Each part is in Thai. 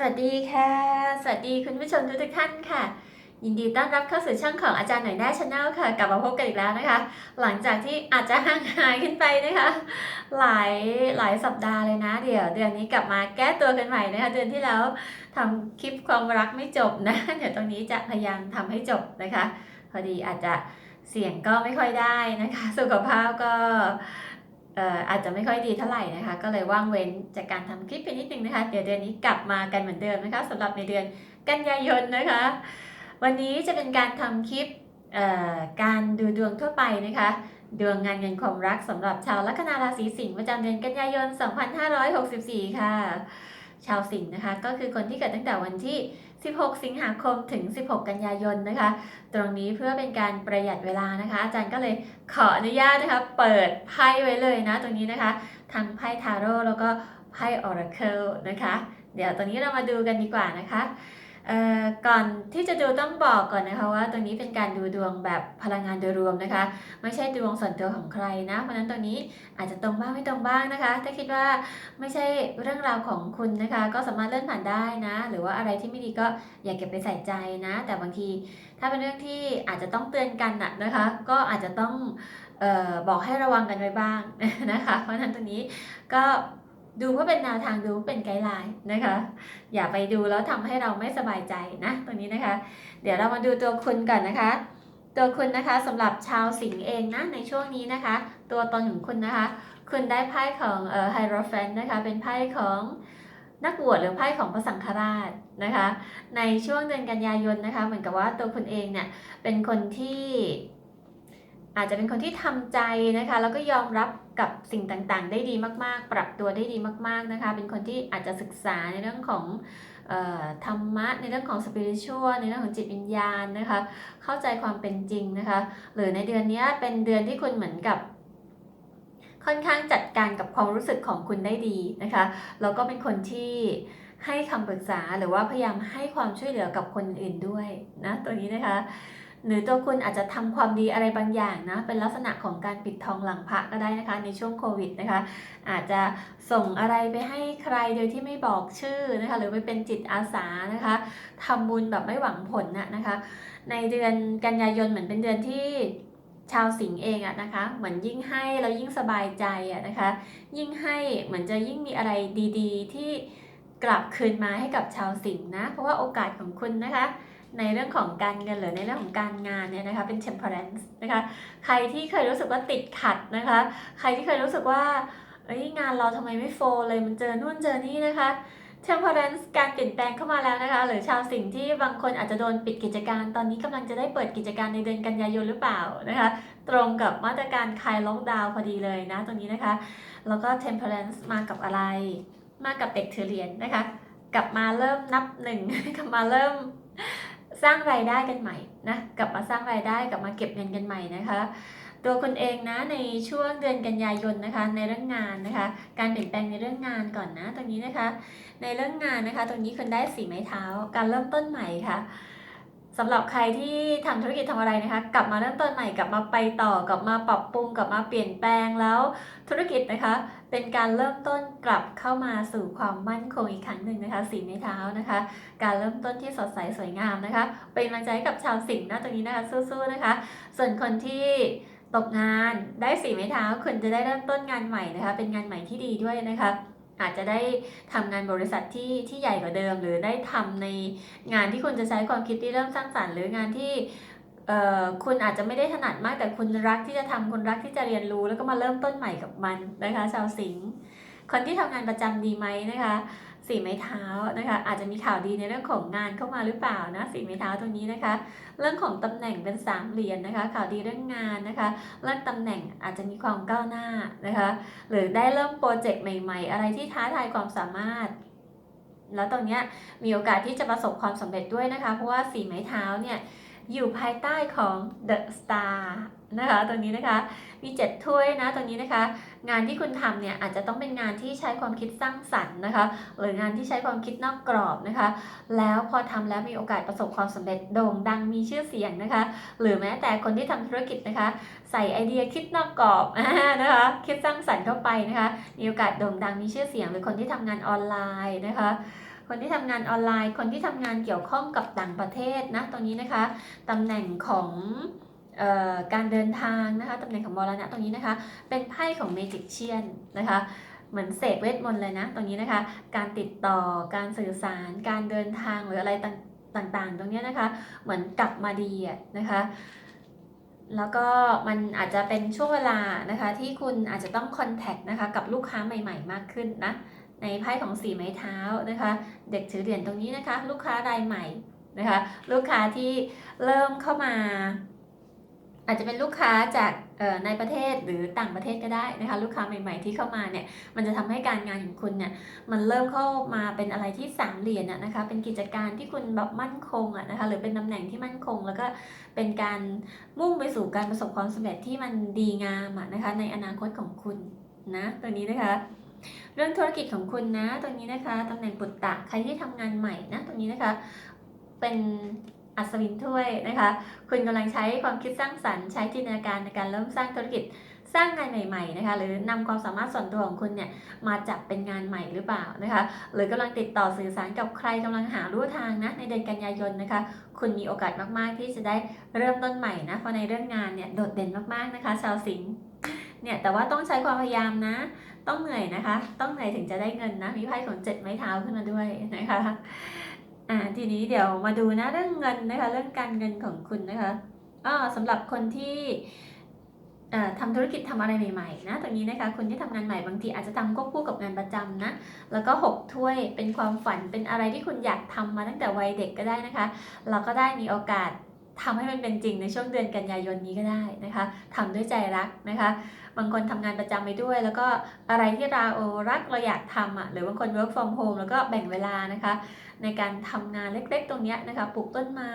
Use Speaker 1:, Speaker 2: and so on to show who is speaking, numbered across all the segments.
Speaker 1: สวัสดีค่ะ สวัสดีคุณผู้ชมทุกท่านค่ะ ยินดีต้อนรับเข้าสู่ช่องของอาจารย์หน่อยได้ชาแนลค่ะ กลับมาพบกันอีกแล้วนะคะ หลังจากที่อาจจะห่างหายขึ้นไปนะคะ หลายหลายสัปดาห์เลยนะ เดี๋ยว เดือนนี้กลับมาแก้ตัวกันใหม่นะคะ เดือนที่แล้วทำคลิปความรักไม่จบนะ เดี๋ยวตรงนี้จะพยายามทำให้จบนะคะ พอดีอาจจะเสียงก็ไม่ค่อยได้นะคะ สุขภาพก็ อาจจะไม่ค่อยดีเท่าไหร่นะคะ ก็เลยว่างเว้นจากการทำคลิปไปนิดนึงนะคะ เดี๋ยวเดือนนี้กลับมากันเหมือนเดิมนะคะสำหรับในเดือนกันยายนนะคะ วันนี้จะเป็นการทำคลิปการดูดวงทั่วไปนะคะดวงงานเงินความรักสำหรับชาวลัคนาราศีสิงห์ประจำเดือนกันยายน 2564 ค่ะ ชาวสิงห์นะคะ ก็คือคนที่เกิดตั้งแต่วันที่ 16 สิงหาคมถึง 16 กันยายนนะคะ ตรงนี้เพื่อเป็นการประหยัดเวลานะคะ อาจารย์ก็เลยขออนุญาตนะคะเปิดไพ่ไว้เลยนะ ตรงนี้นะคะทั้งไพ่ทาโร่แล้วก็ไพ่ออร์เคิลนะคะ เดี๋ยวตรงนี้เรามาดูกันดีกว่านะคะ ก่อนที่จะดูต้องบอกก่อนนะคะว่าตรงนี้เป็นการดูดวงแบบพลังงานโดยรวมนะคะ ไม่ใช่ดวงส่วนตัวของใครนะเพราะนั้นตรงนี้อาจจะตรงบ้างไม่ตรงบ้างนะคะ ถ้าคิดว่าไม่ใช่เรื่องราวของคุณนะคะ ก็สามารถเลื่อนผ่านได้นะ หรือว่าอะไรที่ไม่ดีก็อย่าเก็บไปใส่ใจนะ แต่บางทีถ้าเป็นเรื่องที่อาจจะต้องเตือนกันน่ะนะคะ ก็อาจจะต้องออบอกให้ระวังกันไว้บ้างนะคะ เพราะนั้นตรงนี้ก็ ดูเพื่อเป็นแนวทางดูเป็นไกด์ไลน์นะคะ อย่าไปดูแล้วทำให้เราไม่สบายใจนะตรงนี้นะคะ เดี๋ยวเรามาดูตัวคุณก่อนนะคะ ตัวคุณนะคะสำหรับชาวสิงห์เองนะในช่วงนี้นะคะ ตัวตนของคุณนะคะ คุณได้ไพ่ของเอ่อไฮโรแฟนนะคะ เป็นไพ่ของนักบวชหรือไพ่ของพระสังฆราชนะคะ ในช่วงเดือนกันยายนนะคะ เหมือนกับว่าตัวคุณเองเนี่ยเป็นคนที่ อาจจะเป็นคนที่ทำใจนะคะ แล้วก็ยอมรับกับสิ่งต่างๆ ได้ดีมากๆ ปรับตัวได้ดีมาก ๆนะคะ เป็นคนที่อาจจะศึกษาในเรื่องของออธรรมะในเรื่องของสปิริตชัวในเรื่องของจิตวิญญาณนะคะ เข้าใจความเป็นจริงนะคะ หรือในเดือนนี้เป็นเดือนที่คุณเหมือนกับค่อนข้างจัดการกับความรู้สึกของคุณได้ดีนะคะ แล้วก็เป็นคนที่ให้คำปรึกษาหรือว่าพยายามให้ความช่วยเหลือกับคนอื่นด้วยนะตัวนี้นะคะ หรือตัวคุณอาจจะทำความดีอะไรบางอย่างนะเป็นลักษณะของการปิดทองหลังพระก็ได้นะคะ ในช่วงโควิดนะคะ อาจจะส่งอะไรไปให้ใครโดยที่ไม่บอกชื่อนะคะ หรือไปเป็นจิตอาสานะคะทำบุญแบบไม่หวังผลนะนะคะ ในเดือนกันยายนเหมือนเป็นเดือนที่ชาวสิงห์เองอะนะคะเหมือนยิ่งให้แล้วยิ่งสบายใจอะนะคะ ยิ่งให้เหมือนจะยิ่งมีอะไรดี ๆ ที่กลับคืนมาให้กับชาวสิงห์นะ เพราะว่าโอกาสของคุณนะคะ ในเรื่องของการเงินหรือในเรื่องของการงานเนี่ยนะคะเป็น temperance นะคะใครที่เคยรู้สึกว่าติดขัดนะคะใครที่เคยรู้สึกว่าเอ้ยงานเราทำไมไม่โฟลเลยมันเจอนู่นเจอนี่นะคะ temperance การเปลี่ยนแปลงเข้ามาแล้วนะคะ หรือชาวสิงห์ที่บางคนอาจจะโดนปิดกิจการ ตอนนี้กำลังจะได้เปิดกิจการในเดือนกันยายนหรือเปล่านะคะ ตรงกับมาตรการคลายล็อกดาวน์พอดีเลยนะตรงนี้นะคะ แล้วก็ temperance มากับอะไร มากับเด็กถือเหรียญนะคะ กลับมาเริ่มนับหนึ่งกลับมาเริ่ม สร้างรายได้กันใหม่นะกลับมาสร้างรายได้กลับมาเก็บเงินกันใหม่นะคะ ตัวคนเองนะในช่วงเดือนกันยายนนะคะในเรื่องงานนะคะ การเปลี่ยนแปลงในเรื่องงานก่อนนะตรงนี้นะคะ ในเรื่องงานนะคะ ตรงนี้คนได้สีไม้เท้า การเริ่มต้นใหม่ค่ะ สำหรับใครที่ทำธุรกิจทำอะไรนะคะ กลับมาเริ่มต้นใหม่กลับมาไปต่อกลับมาปรับปรุงกลับมาเปลี่ยนแปลงแล้วธุรกิจนะคะ เป็นการเริ่มต้นกลับเข้ามาสู่ความมั่นคงอีกครั้งหนึ่งนะคะสีไม้เท้านะคะ การเริ่มต้นที่สดใสสวยงามนะคะ เป็นกำลังใจกับชาวสิงห์นะตรงนี้นะคะสู้ๆนะคะ ส่วนคนที่ตกงานได้สีไม้เท้าคุณจะได้เริ่มต้นงานใหม่นะคะ เป็นงานใหม่ที่ดีด้วยนะคะ อาจจะได้ทำงานบริษัทที่ที่ใหญ่กว่าเดิม หรือได้ทำในงานที่คุณจะใช้ความคิดที่เริ่มสร้างสรรค์ หรืองานที่เอ่อคุณอาจจะไม่ได้ถนัดมากแต่คุณรักที่จะทำคุณรักที่จะเรียนรู้แล้วก็มาเริ่มต้นใหม่กับมันนะคะชาวสิงห์คนที่ทำงานประจำดีไหมนะคะ สีไม้เท้านะคะ อาจจะมีข่าวดีในเรื่องของงานเข้ามาหรือเปล่านะสีไม้เท้าตรงนี้นะคะ เรื่องของตำแหน่งเป็นสามเหรียญนะคะ ข่าวดีเรื่องงานนะคะเรื่องตำแหน่งอาจจะมีความก้าวหน้านะคะ หรือได้เริ่มโปรเจกต์ใหม่ ๆ อะไรที่ท้าทายความสามารถแล้วตรงเนี้ยมีโอกาสที่จะประสบความสำเร็จด้วยนะคะ เพราะว่าสีไม้เท้าเนี่ย อยู่ภายใต้ของ The Star นะคะตรงนี้นะคะมีเจ็ดถ้วยนะตรงนี้นะคะ งานที่คุณทำเนี่ยอาจจะต้องเป็นงานที่ใช้ความคิดสร้างสรรค์นะคะหรืองานที่ใช้ความคิดนอกกรอบนะคะ แล้วพอทำแล้วมีโอกาสประสบความสำเร็จโด่งดังมีชื่อเสียงนะคะ หรือแม้แต่คนที่ทำธุรกิจนะคะ ใส่ไอเดียคิดนอกกรอบนะคะคิดสร้างสรรค์เข้าไปนะคะ มีโอกาสโด่งดังมีชื่อเสียง หรือคนที่ทำงานออนไลน์นะคะคนที่ทำงานออนไลน์ คนที่ทำงานเกี่ยวข้องกับต่างประเทศนะตรงนี้นะคะตำแหน่งของ การเดินทางนะคะตำแหน่งของมรณะตรงนี้นะคะ เป็นไพ่ของเมจิกเชียนนะคะเหมือนเสกเวทมนต์เลยนะ ตรงนี้นะคะ การติดต่อการสื่อสาร การเดินทางหรืออะไรต่างๆ ตรงนี้นะคะ เหมือนกลับมาดีอะนะคะ แล้วก็มันอาจจะเป็นช่วงเวลานะคะที่คุณอาจจะต้องคอนแทคนะคะกับลูกค้าใหม่ ๆ มากขึ้นนะในไพ่ของสีไม้เท้านะคะ เด็กถือเหรียญตรงนี้นะคะ ลูกค้ารายใหม่นะคะ ลูกค้าที่เริ่มเข้ามา อาจจะเป็นลูกค้าจากในประเทศหรือต่างประเทศก็ได้นะคะ ลูกค้าใหม่ ๆที่เข้ามาเนี่ยมันจะทำให้การงานของคุณเนี่ยมันเริ่มเข้ามาเป็นอะไรที่สามเหรียญอะนะคะ เป็นกิจการที่คุณแบบมั่นคงอะนะคะหรือเป็นตำแหน่งที่มั่นคง แล้วก็เป็นการมุ่งไปสู่การประสบความสำเร็จที่มันดีงามอะนะคะ ในอนาคตของคุณนะตัวนี้นะคะเรื่องธุรกิจของคุณนะตรงนี้นะคะตำแหน่งปุตตะใครที่ทำงานใหม่นะตรงนี้นะคะ เป็น อัศวินถ้วยนะคะ คุณกำลังใช้ความคิดสร้างสรรค์ใช้จินตนาการในการเริ่มสร้างธุรกิจสร้างงานใหม่ ๆนะคะ หรือนำความสามารถส่วนตัวของคุณเนี่ยมาจับเป็นงานใหม่หรือเปล่านะคะ หรือกำลังติดต่อสื่อสารกับใครกำลังหาลู่ทางนะในเดือนกันยายนนะคะ คุณมีโอกาสมากๆที่จะได้เริ่มต้นใหม่นะเพราะในเรื่องงานเนี่ยโดดเด่นมากๆนะคะชาวสิงห์เนี่ยแต่ว่าต้องใช้ความพยายามนะ ต้องเหนื่อยนะคะ ต้องเหนื่อยถึงจะได้เงินนะมีไพ่ของเจ็ดไม้เท้าขึ้นมาด้วยนะคะ อ่าทีนี้เดี๋ยวมาดูนะเรื่องเงินนะคะเรื่องการเงินของคุณนะคะอ๋อสำหรับคนที่เอ่อทำธุรกิจทำอะไรใหม่ๆนะตรงนี้นะคะคนที่ทำงานใหม่บางทีอาจจะทำควบคู่กับงานประจำนะแล้วก็หกถ้วยเป็นความฝันเป็นอะไรที่คุณอยากทำมาตั้งแต่วัยเด็กก็ได้นะคะ เราก็ได้มีโอกาส ทำให้มันเป็นจริงในช่วงเดือนกันยายนนี้ก็ได้นะคะทำด้วยใจรักนะคะ บางคนทำงานประจำไปด้วย แล้วก็อะไรที่เรารักเราอยากทำอะหรือบางคน work from home แล้วก็แบ่งเวลานะคะ ในการทำงานเล็กๆ ตรงนี้นะคะ ปลูกต้นไม้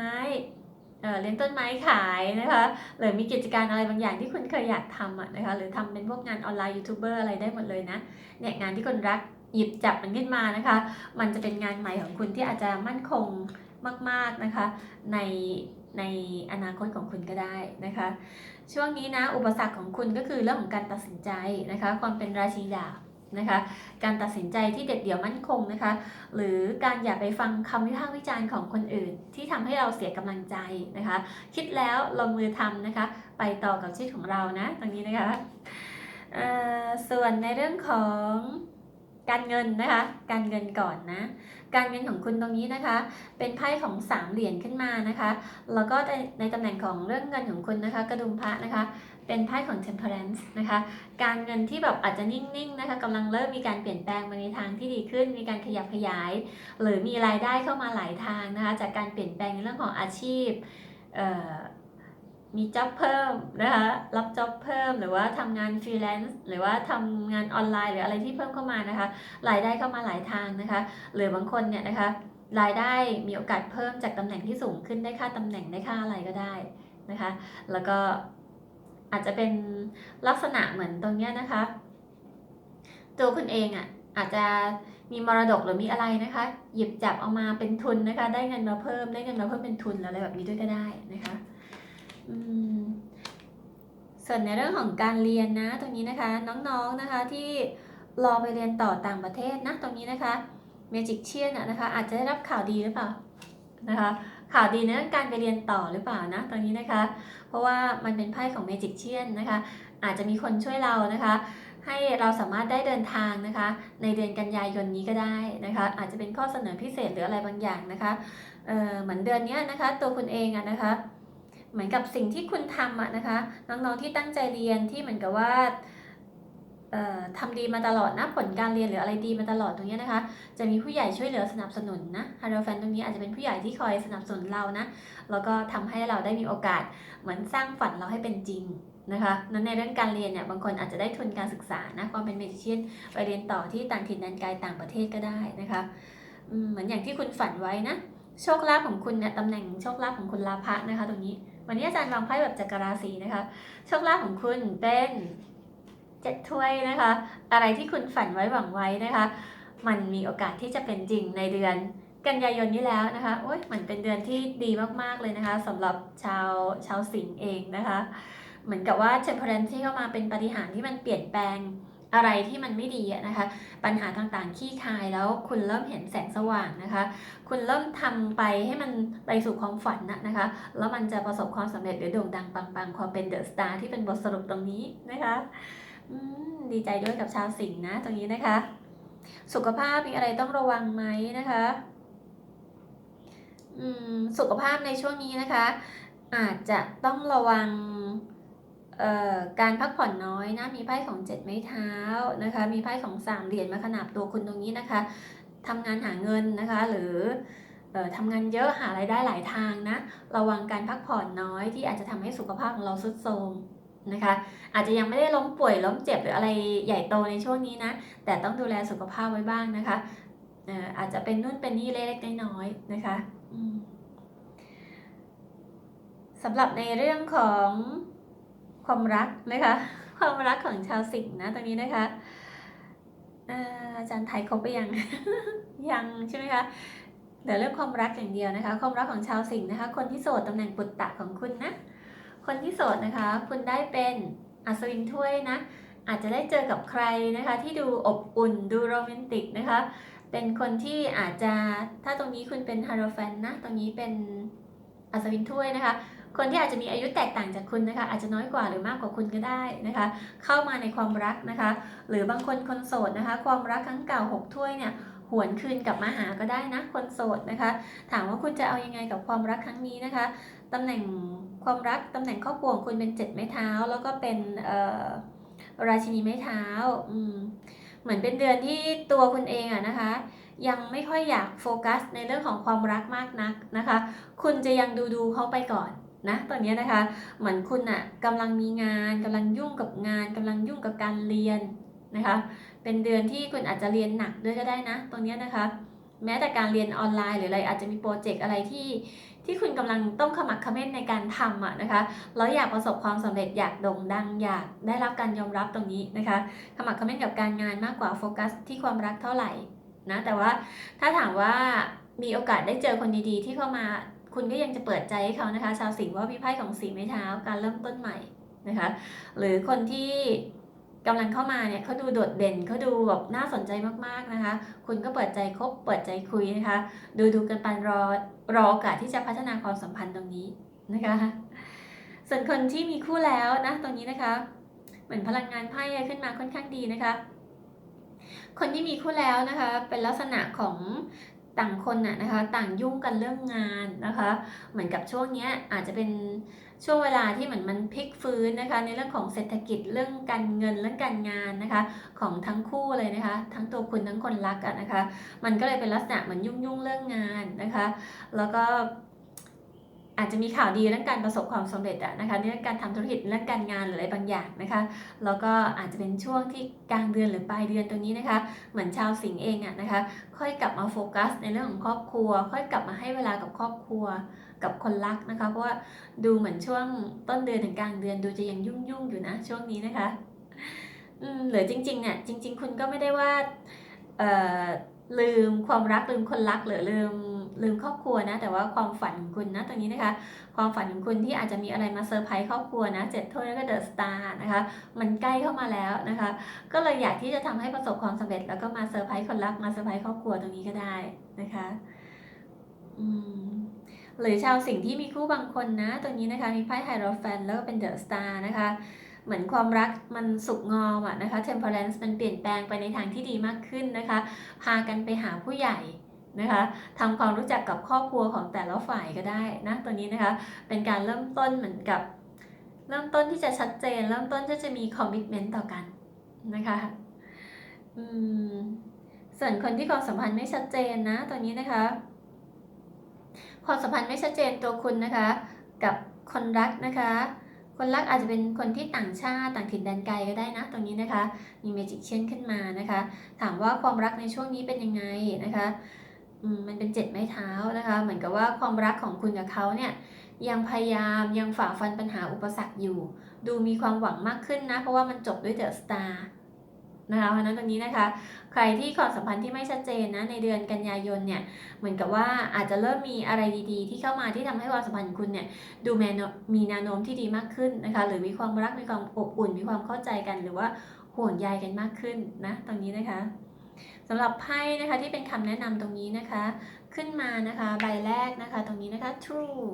Speaker 1: เออเลี้ยงต้นไม้ขายนะคะหรือมีกิจการอะไรบางอย่างที่คุณเคยอยากทำอะนะคะหรือทำเป็นพวกงานออนไลน์ยูทูบเบอร์อะไรได้หมดเลยนะเนี่ยงานที่คุณรักหยิบจับมันขึ้นมานะคะ มันจะเป็นงานใหม่ของคุณที่อาจจะมั่นคงมาก ๆนะคะ ใน ในอนาคตของคุณก็ได้นะคะ ช่วงนี้นะอุปสรรคของคุณก็คือเรื่องของการตัดสินใจนะคะ ความเป็นราชีดาบนะคะการตัดสินใจที่เด็ดเดี่ยวมั่นคงนะคะ หรือการอย่าไปฟังคำวิพากษ์วิจารณ์ของคนอื่น ที่ทำให้เราเสียกำลังใจนะคะ คิดแล้วลงมือทำนะคะ ไปต่อกับชีวิตของเรานะตรงนี้นะคะเออส่วนในเรื่องของการเงินนะคะ การเงินก่อนนะ การเงินของคุณตรงนี้นะคะ เป็นไพ่ของสามเหรียญขึ้นมานะคะแล้วก็ในในตำแหน่งของเรื่องเงินของคุณนะคะ กระดุมพระนะคะ เป็นไพ่ของ temperance นะคะ การเงินที่แบบอาจจะนิ่งๆนะคะกำลังเริ่มมีการเปลี่ยนแปลงมาในทางที่ดีขึ้น มีการขยับขยาย หรือมีรายได้เข้ามาหลายทางนะคะ จากการเปลี่ยนแปลงในเรื่องของอาชีพ มีจ็อบเพิ่มนะคะรับจ็อบเพิ่มหรือว่าทำงานฟรีแลนซ์หรือว่าทำงานออนไลน์หรืออะไรที่เพิ่มเข้ามานะคะรายได้เข้ามาหลายทางนะคะ หรือบางคนเนี่ยนะคะรายได้มีโอกาสเพิ่มจากตำแหน่งที่สูงขึ้นได้ค่าตำแหน่งได้ค่าอะไรก็ได้นะคะ แล้วก็อาจจะเป็นลักษณะเหมือนตรงเนี้ยนะคะ ตัวคุณเองอะอาจจะมีมรดกหรือมีอะไรนะคะ หยิบจับเอามาเป็นทุนนะคะ ได้เงินมาเพิ่มได้เงินมาเพิ่มเป็นทุนอะไรแบบนี้ด้วยก็ได้นะคะ ส่วนในเรื่องของการเรียนนะ ตรงนี้นะคะน้องๆนะคะที่รอไปเรียนต่อต่างประเทศนะตรงนี้นะคะเมจิกเชียนนะคะอาจจะได้รับข่าวดีหรือเปล่านะคะข่าวดีในเรื่องการไปเรียนต่อหรือเปล่านะตรงนี้นะคะ เพราะว่ามันเป็นไพ่ของเมจิกเชียนนะคะอาจจะมีคนช่วยเรานะคะ ให้เราสามารถได้เดินทางนะคะ ในเดือนกันยายนนี้ก็ได้นะคะ อาจจะเป็นข้อเสนอพิเศษหรืออะไรบางอย่างนะคะเออเหมือนเดือนนี้นะคะ ตัวคุณเองอะนะคะ เหมือนกับสิ่งที่คุณทำอะนะคะ น้องๆที่ตั้งใจเรียนที่เหมือนกับว่าเอ่อทำดีมาตลอดนะผลการเรียนหรืออะไรดีมาตลอดตรงนี้นะคะ จะมีผู้ใหญ่ช่วยเหลือสนับสนุนนะฮาร์โดแฟนตรงนี้อาจจะเป็นผู้ใหญ่ที่คอยสนับสนุนเรานะแล้วก็ทำให้เราได้มีโอกาสเหมือนสร้างฝันเราให้เป็นจริงนะคะนั้นในเรื่องการเรียนเนี่ยบางคนอาจจะได้ทุนการศึกษานะความเป็นเมจิเชียนไปเรียนต่อที่ต่างถิ่นแดนไกลต่างประเทศก็ได้นะคะเหมือนอย่างที่คุณฝันไว้นะ โชคลาภของคุณเนี่ยตำแหน่งโชคลาภของคุณลาภะนะคะ ตรงนี้ วันนี้อาจารย์วางไพ่แบบจักรราศีนะคะ โชคลาภของคุณเป็นเจ็ดถ้วยนะคะ อะไรที่คุณฝันไว้หวังไว้นะคะ มันมีโอกาสที่จะเป็นจริงในเดือนกันยายนนี้แล้วนะคะโอ้ยมันเป็นเดือนที่ดีมากๆเลยนะคะสำหรับชาวชาวสิงห์เองนะคะ เหมือนกับว่า temperance ที่เข้ามาเป็นปฏิหารที่มันเปลี่ยนแปลง อะไรที่มันไม่ดีนะคะ ปัญหาต่างๆขี้คายแล้วคุณเริ่มเห็นแสงสว่างนะคะ คุณเริ่มทำไปให้มันไปสู่ความฝันนะนะคะ แล้วมันจะประสบความสำเร็จหรือโด่งดังปังๆ ความเป็นเดอะสตาร์ที่เป็นบทสรุปตรงนี้นะคะดีใจด้วยกับชาวสิงห์นะ ตรงนี้นะคะ สุขภาพมีอะไรต้องระวังไหมนะคะสุขภาพในช่วงนี้นะคะ อาจจะต้องระวัง การพักผ่อนน้อยนะมีไพ่ของเจ็ดไม้เท้านะคะมีไพ่ของสามเหรียญมาขนาบตัวคุณตรงนี้นะคะทำงานหาเงินนะคะหรืออ่อทำงานเยอะหารายได้หลายทางนะระวังการพักผ่อนน้อยที่อาจจะทำให้สุขภาพของเราทรุดโทรมนะคะอาจจะยังไม่ได้ล้มป่วยล้มเจ็บหรืออะไรใหญ่โตในช่วงนี้นะแต่ต้องดูแลสุขภาพไว้บ้างนะคะอออาจจะเป็นนู่นเป็นนี่เล็กๆน้อยๆนะคะสำหรับในเรื่องของ ความรักนะคะ ความรักของชาวสิงห์นะตรงนี้นะคะเอ่ออาจารย์ไทยครบไปยัง ยังใช่ไหมคะเดี๋ยวเรื่องความรักอย่างเดียวนะคะ ความรักของชาวสิงห์นะคะ คนที่โสดตำแหน่งปุตตะของคุณนะ คนที่โสดนะคะ คุณได้เป็นอัศวินถ้วยนะ อาจจะได้เจอกับใครนะคะ ที่ดูอบอุ่นดูโรแมนติกนะคะ เป็นคนที่อาจจะถ้าตรงนี้คุณเป็นฮาร์โรแฟนนะ ตรงนี้เป็น อัศวินถ้วยนะคะ คนที่อาจจะมีอายุแตกต่างจากคุณนะคะ อาจจะน้อยกว่าหรือมากกว่าคุณก็ได้นะคะ เข้ามาในความรักนะคะ หรือบางคนคนโสดนะคะ ความรักครั้งเก่าหกถ้วยเนี่ยหวนคืนกลับมาหาก็ได้นะคนโสดนะคะ ถามว่าคุณจะเอายังไงกับความรักครั้งนี้นะคะตำแหน่งความรักตำแหน่งครอบครัวของคุณเป็นเจ็ดไม้เท้า แล้วก็เป็นราชินีไม้เท้าเหมือนเป็นเดือนที่ตัวคุณเองอะนะคะ ยังไม่ค่อยอยากโฟกัสในเรื่องของความรักมากนักนะคะ คุณจะยังดูดูเขาไปก่อนนะตอนนี้นะคะ เหมือนคุณอะกำลังมีงานกำลังยุ่งกับงานกำลังยุ่งกับการเรียนนะคะ เป็นเดือนที่คุณอาจจะเรียนหนักด้วยก็ได้นะตรงนี้นะคะ แม้แต่การเรียนออนไลน์หรืออะไรอาจจะมีโปรเจกต์อะไรที่ที่คุณกำลังต้องขมักขม้นในการทำอะนะคะแล้วอยากประสบความสำเร็จอยากโด่งดังอยากได้รับการยอมรับตรงนี้นะคะ ขมักขม้นกับการงานมากกว่าโฟกัสที่ความรักเท่าไหร่ นะแต่ว่าถ้าถามว่ามีโอกาสได้เจอคนดีๆ ที่เข้ามาคุณก็ยังจะเปิดใจให้เขานะคะ ชาวสิงห์ว่าพี่ไพ่ของสีไม้เท้าการเริ่มต้นใหม่นะคะ หรือคนที่กำลังเข้ามาเนี่ยเขาดูโดดเด่นเขาดูแบบน่าสนใจมากๆนะคะ คุณก็เปิดใจคบเปิดใจคุยนะคะ ดูดูกันไปรอรอโอกาสที่จะพัฒนาความสัมพันธ์ตรงนี้นะคะ ส่วนคนที่มีคู่แล้วนะตรงนี้นะคะ เหมือนพลังงานไพ่ขึ้นมาค่อนข้างดีนะคะ คนที่มีคู่แล้วนะคะเป็นลักษณะของต่างคนน่ะนะคะต่างยุ่งกันเรื่องงานนะคะ เหมือนกับช่วงนี้อาจจะเป็นช่วงเวลาที่เหมือนมันพลิกฟื้นนะคะ ในเรื่องของเศรษฐกิจเรื่องการเงินเรื่องการงานนะคะ ของทั้งคู่เลยนะคะ ทั้งตัวคุณทั้งคนรักอะนะคะ มันก็เลยเป็นลักษณะเหมือนยุ่งยุ่งเรื่องงานนะคะ แล้วก็ อาจจะมีข่าวดีเรื่องการประสบความสำเร็จอะนะคะเรื่องการทำธุรกิจเรื่องการงานหรืออะไรบางอย่างนะคะแล้วก็อาจจะเป็นช่วงที่กลางเดือนหรือปลายเดือนตรงนี้นะคะ เหมือนชาวสิงห์เองอะนะคะ ค่อยกลับมาโฟกัส ในเรื่องของครอบครัว ค่อยกลับมาให้เวลากับครอบครัวกับคนรักนะคะ เพราะว่าดูเหมือนช่วงต้นเดือนถึงกลางเดือนดูจะยังยุ่งยุ่งๆอยู่นะช่วงนี้นะคะอืมหรือจริงๆเนี่ยจริง ๆ คุณก็ไม่ได้ว่าเอ่อลืมความรักลืมคนรักหรือลืม ลืมครอบครัวนะ แต่ว่าความฝันของคุณนะตรงนี้นะคะ ความฝันของคุณที่อาจจะมีอะไรมาเซอร์ไพรส์ครอบครัวนะเจ็ดถ้วยแล้วก็เดอะสตาร์นะคะ มันใกล้เข้ามาแล้วนะคะ ก็เลยอยากที่จะทำให้ประสบความสำเร็จ แล้วก็มาเซอร์ไพรส์คนรักมาเซอร์ไพรส์ครอบครัวตรงนี้ก็ได้นะคะอืมหรือชาวสิ่งที่มีคู่บางคนนะตัวนี้นะคะมีไพ่ไฮโรแฟนแล้วก็เป็นเดอะสตาร์นะคะเหมือนความรักมันสุกงอมอะนะคะ temperance มันเปลี่ยนแปลงไปในทางที่ดีมากขึ้นนะคะ พากันไปหาผู้ใหญ่ นะคะทำความรู้จักกับครอบครัวของแต่ละฝ่ายก็ได้นะตัวนี้นะคะเป็นการเริ่มต้นเหมือนกับ เริ่มต้นที่จะชัดเจน เริ่มต้นที่จะมีคอมมิชเมนต์ต่อกันนะคะอืมส่วนคนที่ความสัมพันธ์ไม่ชัดเจนนะตัวนี้นะคะ ความสัมพันธ์ไม่ชัดเจนตัวคุณนะคะ กับคนรักนะคะ คนรักอาจจะเป็นคนที่ต่างชาติต่างถิ่นแดนไกลก็ได้นะตรงนี้นะคะมีเมจิกเช่นขึ้นมานะคะ ถามว่าความรักในช่วงนี้เป็นยังไงนะคะ มันเป็นเจ็ดไม้เท้านะคะ เหมือนกับว่าความรักของคุณกับเขาเนี่ยยังพยายามยังฝ่าฟันปัญหาอุปสรรคอยู่ ดูมีความหวังมากขึ้นนะ เพราะว่ามันจบด้วยเดอะสตาร์นะคะเพราะนั้นตรงนี้นะคะ ใครที่ความสัมพันธ์ที่ไม่ชัดเจนนะในเดือนกันยายนเนี่ยเหมือนกับว่าอาจจะเริ่มมีอะไรดีๆ ที่เข้ามาที่ทำให้ความสัมพันธ์คุณเนี่ยดูแมนมีแนวโน้มที่ดีมากขึ้นนะคะหรือมีความรักมีความอบอุ่น มีความเข้าใจกัน หรือว่าห่วงใยกันมากขึ้นนะตรงนี้นะคะ สำหรับไพ่นะคะที่เป็นคำแนะนำตรงนี้นะคะ ขึ้นมานะคะใบแรกนะคะ ตรงนี้นะคะ true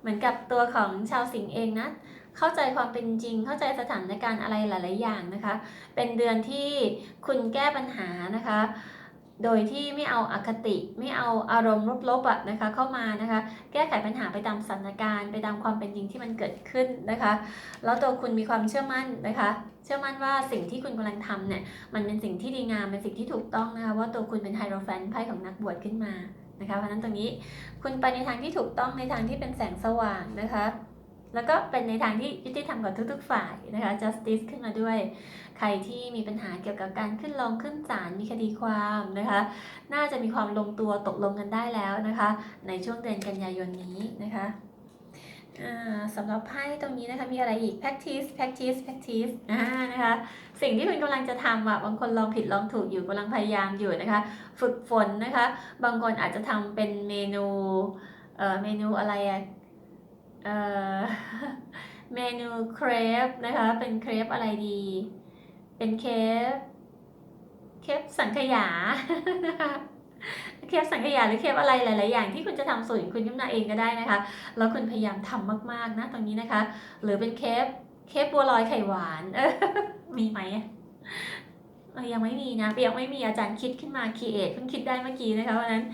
Speaker 1: เหมือนกับตัวของชาวสิงห์เองนะเข้าใจความเป็นจริง เข้าใจสถานการณ์อะไรหลาย ๆ อย่างนะคะ เป็นเดือนที่คุณแก้ปัญหานะคะ โดยที่ไม่เอาอาคติไม่เอาอารมณ์ลบๆอะนะคะเข้ามานะคะแก้ไขปัญหาไปตามสถานการณ์ ไปตามความเป็นจริงที่มันเกิดขึ้นนะคะ แล้วตัวคุณมีความเชื่อมั่นนะคะ เชื่อมั่นว่าสิ่งที่คุณกำลังทำเนี่ยมันเป็นสิ่งที่ดีงามเป็นสิ่งที่ถูกต้องนะคะว่าตัวคุณเป็นไฮโรแฟนไพ่ของนักบวชขึ้นมานะคะเพราะนั้นตรงนี้คุณไปในทางที่ถูกต้องในทางที่เป็นแสงสว่างนะคะ แล้วก็เป็นในทางที่ยุติธรรมกับทุกๆฝ่ายนะคะ justice ขึ้นมาด้วย ใครที่มีปัญหาเกี่ยวกับการขึ้นลงขึ้นศาลมีคดีความนะคะ น่าจะมีความลงตัวตกลงกันได้แล้วนะคะ ในช่วงเดือนกันยายนนี้นะคะอ่าสำหรับไพ่ตรงนี้นะคะมีอะไรอีก practice practice practice อ่านะคะสิ่งที่คุณกำลังจะทำอะบางคนลองผิดลองถูกอยู่กำลังพยายามอยู่นะคะ ฝึกฝนนะคะ บางคนอาจจะทำเป็นเมนูเอ่อเมนูอะไรอะ เมนูเครปนะคะ เป็นเครปอะไรดี เป็นเคปเคปสังขยานะคะเคปสังขยาหรือเคปอะไรหลาย ๆ อย่างที่คุณจะทำสูตรคุณขึ้นาเองก็ได้นะคะ แล้วคุณพยายามทำมาก ๆ นะตรงนี้นะคะ หรือเป็นเคปเคปบัวลอยไข่หวานมีไหมยังไม่มีนะยังไม่มีอาจารย์คิดขึ้นมาคีเอทเพิ่งคิดได้เมื่อกี้นะคะเพราะนั้น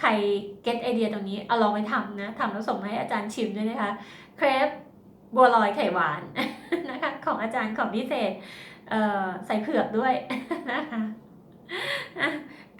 Speaker 1: ใครเก็ตไอเดียตรงนี้เอาลองไปทำนะทำแล้วส่งมาให้อาจารย์ชิมด้วยนะคะเครปบัวลอยไข่หวานนะคะของอาจารย์ของพิเศษเอ่อใส่เผือกด้วยนะคะ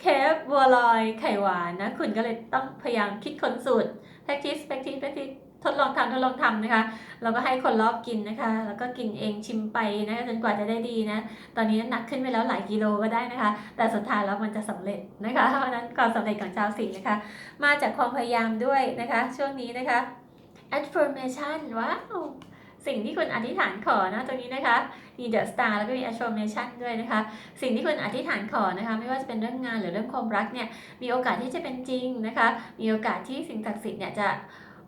Speaker 1: เคปบัวลอยไข่หวานนะคุณก็เลยต้องพยายามคิดค้นสูตร practice practice practice ทดลองทำทดลองทำนะคะแล้วก็ให้คนรอบกินนะคะ แล้วก็กินเองชิมไปนะคะจนกว่าจะได้ดีนะ ตอนนี้หนักขึ้นไปแล้วหลายกิโลก็ได้นะคะ แต่สุดท้ายแล้วมันจะสำเร็จนะคะ เพราะนั้นความสำเร็จของชาวสิงห์นะคะ มาจากความพยายามด้วยนะคะ ช่วงนี้นะคะ affirmation ว้าวสิ่งที่คุณอธิษฐานขอนะตรงนี้นะคะมี the star แล้วก็มี affirmation ด้วยนะคะ สิ่งที่คุณอธิษฐานขอนะคะ ไม่ว่าจะเป็นเรื่องงานหรือเรื่องความรักเนี่ยมีโอกาสที่จะเป็นจริงนะคะ มีโอกาสที่สิ่งศักดิ์สิทธิ์เนี่ยจะ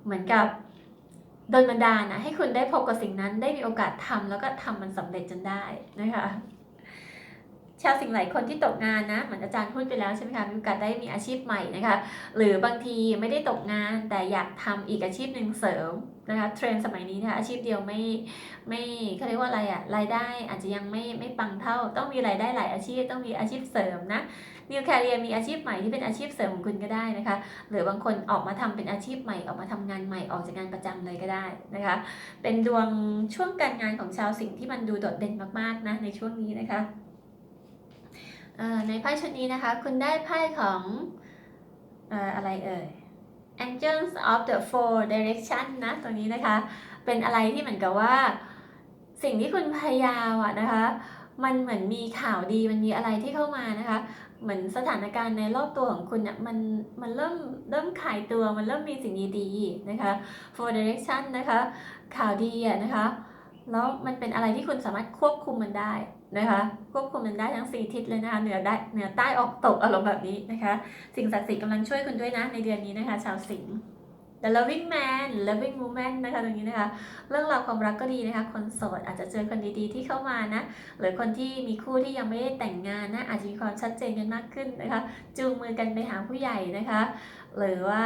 Speaker 1: เหมือนกับโดนบันดาลนะให้คุณได้พบกับสิ่งนั้นได้มีโอกาสทำแล้วก็ทำมันสำเร็จจนได้นะคะ ชาวสิ่งหลายคนที่ตกงานนะเหมือนอาจารย์พูดไปแล้วใช่ไหมคะมีโอกาสได้มีอาชีพใหม่นะคะ หรือบางทีไม่ได้ตกงานแต่อยากทำอีกอาชีพหนึ่งเสริมนะคะเทรนด์สมัยนี้นะคะอาชีพเดียวไม่ไม่เขาเรียกว่าอะไรอะรายได้อาจจะยังไม่ไม่ปังเท่า ต้องมีรายได้หลายอาชีพต้องมีอาชีพเสริมนะ New Career มีอาชีพใหม่ที่เป็นอาชีพเสริมของคุณก็ได้นะคะ หรือบางคนออกมาทำเป็นอาชีพใหม่ออกมาทำงานใหม่ออกจากงานประจำเลยก็ได้นะคะ เป็นดวงช่วงการงานของชาวสิงห์ที่มันดูโดดเด่นมากๆนะในช่วงนี้นะคะ ในไพ่ชุดนี้นะคะ คุณได้ไพ่ของเอ่อะไรเอ่ย Angels of the Four Direction นะตรงนี้นะคะ เป็นอะไรที่เหมือนกับว่า สิ่งที่คุณพยายามอะนะคะ มันเหมือนมีข่าวดีมันมีอะไรที่เข้ามานะคะ เหมือนสถานการณ์ในรอบตัวของคุณเนี่ยมันมันเริ่มเริ่มขายตัวมันเริ่มมีสิ่งดีๆนะคะ for direction นะคะ ข่าวดีอะนะคะ แล้วมันเป็นอะไรที่คุณสามารถควบคุมมันได้ นะคะควบคุมมันได้ทั้งสี่ทิศเลยนะคะเหนือได้เหนือใต้ออกตกอารมณ์แบบนี้นะคะ สิ่งศักดิ์สิทธิ์กำลังช่วยคุณด้วยนะในเดือนนี้นะคะ ชาวสิงห์ The Loving Man Loving Woman นะคะตรงนี้นะคะ เรื่องราวความรักก็ดีนะคะ คนโสดอาจจะเจอคนดีๆที่เข้ามานะ หรือคนที่มีคู่ที่ยังไม่ได้แต่งงานนะ อาจจะมีความชัดเจนกันมากขึ้นนะคะ จูงมือกันไปหาผู้ใหญ่นะคะ หรือว่า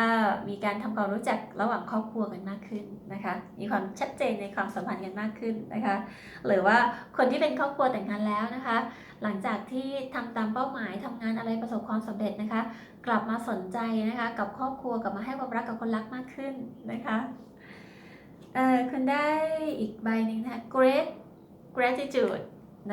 Speaker 1: มีการทำความรู้จักระหว่างครอบครัวกันมากขึ้นนะคะ มีความชัดเจนในความสัมพันธ์กันมากขึ้นนะคะ หรือว่าคนที่เป็นครอบครัวแต่งงานแล้วนะคะ หลังจากที่ทำตามเป้าหมายทำงานอะไรประสบความสำเร็จนะคะ กลับมาสนใจนะคะกับครอบครัวกลับมาให้ความรักกับคนรักมากขึ้นนะคะเออคุณได้อีกใบหนึ่งนะคะ great gratitude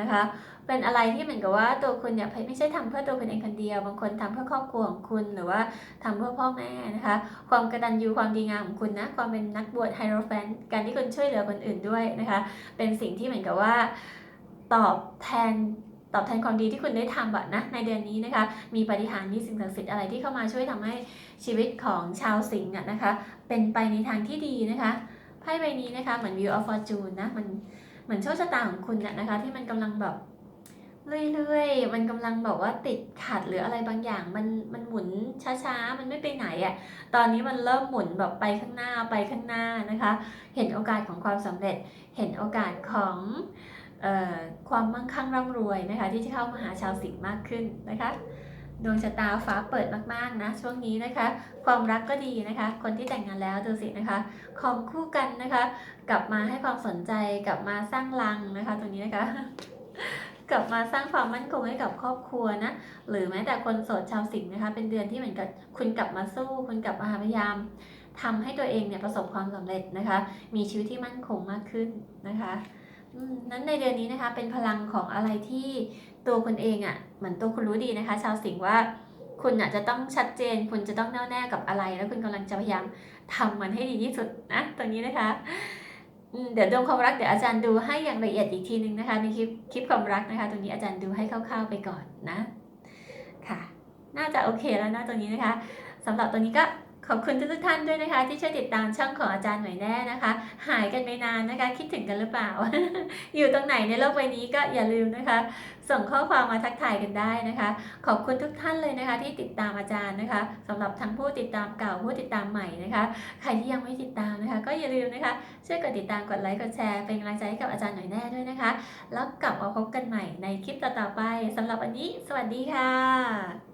Speaker 1: นะคะ เป็นอะไรที่เหมือนกับว่าตัวคุณเนี่ยไม่ใช่ทำเพื่อตัวคุณเองคนเดียว บางคนทำเพื่อครอบครัวของคุณหรือว่าทำเพื่อพ่อแม่นะคะ ความกตัญญูความดีงามของคุณนะ ความเป็นนักบวชไฮโรแฟนการที่คุณช่วยเหลือคนอื่นด้วยนะคะ เป็นสิ่งที่เหมือนกับว่าตอบแทน ตอบแทนความดีที่คุณได้ทำแบบนะในเดือนนี้นะคะ มีปาฏิหารย์มีสิ่งศักดิ์สิทธิ์อะไรที่เข้ามาช่วยทำให้ชีวิตของชาวสิงห์นะคะ เป็นไปในทางที่ดีนะคะไพ่ใบนี้นะคะเหมือน View of Fortune นะมันเหมือนโชคชะตาของคุณน่ะนะคะ ที่มันกำลังแบบเรื่อยๆ มันกำลังแบบว่าติดขัดหรืออะไรบางอย่าง มันมันหมุนช้าๆ มันไม่ไปไหนอะ่ะ ตอนนี้มันเริ่มหมุนแบบไปข้างหน้าไปข้างหน้านะคะ เห็นโอกาสของความสำเร็จ เห็นโอกาสของ ความมั่งคั่งร่ำรวยนะคะ ที่จะเข้ามาหาชาวสิงห์มากขึ้นนะคะดวงชะตาฟ้าเปิดมากๆนะช่วงนี้นะคะ ความรักก็ดีนะคะ คนที่แต่งงานแล้วดูสินะคะของคู่กันนะคะ กลับมาให้ความสนใจกลับมาสร้างรังนะคะตรงนี้นะคะกลับมาสร้างความมั่นคงให้กับครอบครัวนะ หรือแม้แต่คนโสดชาวสิงห์นะคะ เป็นเดือนที่เหมือนกับคุณกลับมาสู้ คุณกลับมาพยายามทำให้ตัวเองเนี่ยประสบความสำเร็จนะคะ มีชีวิตที่มั่นคงมากขึ้นนะคะ นั้นในเดือนนี้นะคะเป็นพลังของอะไรที่ตัวคุณเองอะ่ะเหมือนตัวคุณรู้ดีนะคะ ชาวสิงห์ว่าคุณอาจจะต้องชัดเจน คุณจะต้องแน่วแน่กับอะไร แล้วคุณกำลังจะพยายามทำมันให้ดีที่สุดนะตรงนี้นะคะเดี๋ยวดวงความรักเดี๋ยวอาจารย์ดูให้อย่างละเอียดอีกทีนึงนะคะในคลิปคลิปความรักนะคะ ตรงนี้อาจารย์ดูให้คร่าวๆไปก่อนนะ ค่ะ น่าจะโอเคแล้วนะตรงนี้นะคะสำหรับตรงนี้ก็ ขอบคุณทุกๆท่านด้วยนะคะ ที่ช่วยติดตามช่องของอาจารย์หน่อยแน่นะคะ หายกันไปนานนะคะ คิดถึงกันหรือเปล่า อยู่ตรงไหนในโลกใบนี้ก็อย่าลืมนะคะ ส่งข้อความมาทักทายกันได้นะคะ ขอบคุณทุกท่านเลยนะคะ ที่ติดตามอาจารย์นะคะสำหรับทั้งผู้ติดตามเก่าผู้ติดตามใหม่นะคะ ใครที่ยังไม่ติดตามนะคะ ก็อย่าลืมนะคะช่วยกดติดตามกดไลค์กดแชร์เป็นกำลังใจให้กับอาจารย์หน่อยแน่ด้วยนะคะ แล้วกลับมาพบกันใหม่ในคลิปต่อๆไปสำหรับวันนี้ สวัสดีค่ะ